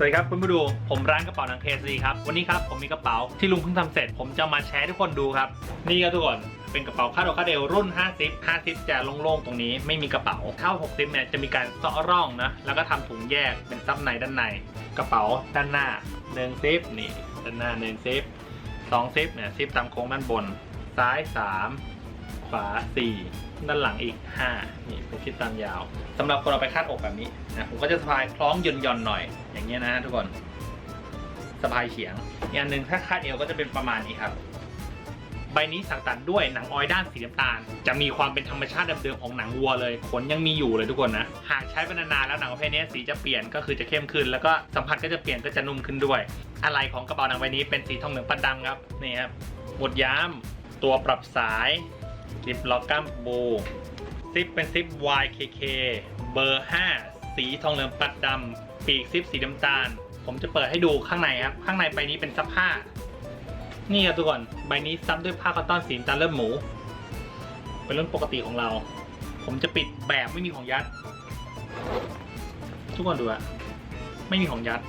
สวัสดีครับคุณผู้ดู ผมร้านกระเป๋าหนังเคซีครับ วันนี้ครับผมมีกระเป๋าที่ลุงเพิ่งทำเสร็จ ผมจะมาแชร์ทุกคนดูครับ นี่ครับทุกคนเป็นกระเป๋าคาดอกคาเดลรุ่น 50 50 จะโล่งๆ ตรงนี้ไม่มีกระเป๋าเข้า 60เนี่ยจะมีการเจาะร่องนะ แล้วก็ทำถุงแยกเป็นซับในด้านใน กระเป๋าด้านหน้า1ซิปนี่ด้านหน้า1ซิป2ซิปเนี่ยซิปตามโค้งด้านบน ซ้าย 3 ฝา 4 ด้านหลังอีก 5 นี่เป็นทิศตามยาว สำหรับคนเราไปคาดอกแบบนี้นะผมก็จะสะพายคล้องย่อนย่อนหน่อย อย่างเงี้ยนะทุกคนสะพายเฉียงอีกอันหนึ่งถ้าคาดเอวก็จะเป็นประมาณนี้ครับ ใบนี้สักตัดด้วยหนังออยด้านสีน้ำตาล จะมีความเป็นธรรมชาติเดิมๆของหนังวัวเลยขนยังมีอยู่เลยทุกคนนะหากใช้ไปนานๆแล้วหนังประเภทนี้สีจะเปลี่ยนก็คือจะเข้มขึ้น แล้วก็สัมผัสก็จะเปลี่ยนก็จะนุ่มขึ้นด้วย อะไรของกระเป๋าหนังใบนี้เป็นสีทองเหลืองปัดดำครับนี่ครับหมดย้ำตัวปรับสาย ลิปล็อกกัมบูซิปเป็นซิป YKK เบอร์ 5 สีทองเหลืองปัดดำปีกซิปสีน้ำตาล ผมจะเปิดให้ดูข้างในครับ ข้างในใบนี้เป็นซับผ้า นี่ครับทุกคน ใบนี้ซับด้วยผ้าคอตตอนสีน้ำตาลเลือดหมู เป็นรุ่นปกติของเรา ผมจะปิดแบบไม่มีของยัด ทุกคนดูอะไม่มีของยัด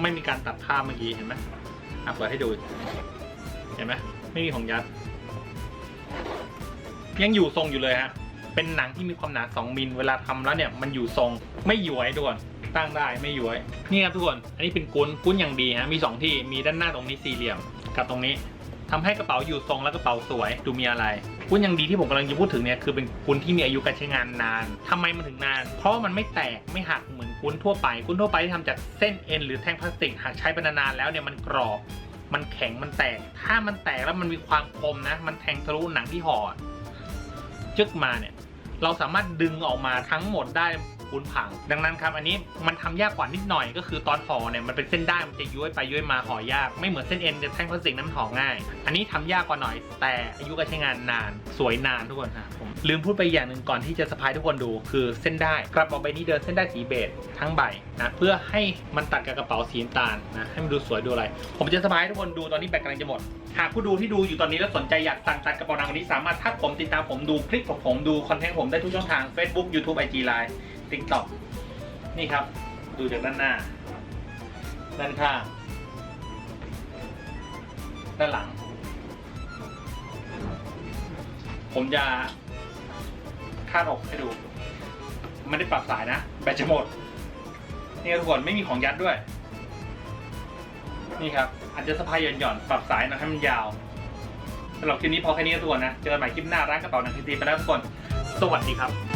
ไม่มีการตัดผ้าเมื่อกี้เห็นไหมอะเปิดให้ดู เห็นไหมไม่มีของยัด ยังอยู่ทรงอยู่เลยฮะ เป็นหนังที่มีความหนา 2 มิล เวลาทำแล้วเนี่ยมันอยู่ทรงไม่หย้วยทุกคนตั้งได้ไม่หย้วยนี่ครับทุกคน อันนี้เป็นกุ้นกุ้นอย่างดีฮะ มี 2 ที่ มีด้านหน้าตรงนี้สี่เหลี่ยม กับตรงนี้ทำให้กระเป๋าอยู่ทรงและกระเป๋าสวย ดูมีอะไรกุ้นอย่างดีที่ผมกำลังจะพูดถึงเนี่ยคือเป็นกุ้นที่มีอายุการใช้งานนานทำไมมันถึงนาน เพราะว่ามันไม่แตกไม่หักเหมือนกุ้นทั่วไป กุ้นทั่วไปที่ทำจากเส้นเอ็นหรือแท่งพลาสติก หากใช้ไปนานๆแล้วเนี่ยมันกรอบ มันแข็งมันแตก ถ้ามันแตกแล้วมันมีความคมนะ มันแทงทะลุหนังที่ห่อ จึกมาเนี่ย เราสามารถดึงออกมาทั้งหมดได้ คูณผัง ดังนั้นครับอันนี้มันทำยากกว่านิดหน่อยก็คือตอนห่อเนี่ยมันเป็นเส้นได้มันจะย้วยไปย้วยมาห่อยาก ไม่เหมือนเส้นเอ็นจะแท่งพลาสติกน้ำห่อง่าย อันนี้ทำยากกว่าหน่อย แต่อายุการใช้งานนานสวยนานทุกคนครับผมลืมพูดไปอย่างหนึ่งก่อนที่จะสะพายทุกคนดูคือเส้นได้กระเป๋าใบนี้เดินเส้นได้สีเบจทั้งใบนะเพื่อให้มันตัดกับกระเป๋าสีน้ำตาลนะให้มันดูสวยดูอะไร ผมจะสะพายทุกคนดูตอนนี้แบตกำลังจะหมดหากผู้ดูที่ดูอยู่ตอนนี้แล้วสนใจอยากสั่งตัดกระเป๋านังวันนี้สามารถทักผมติดตามผมดูคลิปของผมดูคอนเทนต์ผมได้ทุกช่องทาง Facebook YouTube IG Line TikTok นี่ครับ ดูจากด้านหน้า ด้านข้าง ด้านหลัง ผมจะคาดอกให้ดู ไม่ได้ปรับสายนะ แบตจะหมด นี่ทุกคนไม่มีของยัดด้วย นี่ครับ อาจจะสะพายหย่อนๆ ปรับสายหนะให้มันยาวสำหรับคลิปนี้พอแค่นี้ก็ตัวนะ เจอกันใหม่คลิปหน้าร้านกระเป๋าหนังทีซีไปแล้วทุกคน สวัสดีครับ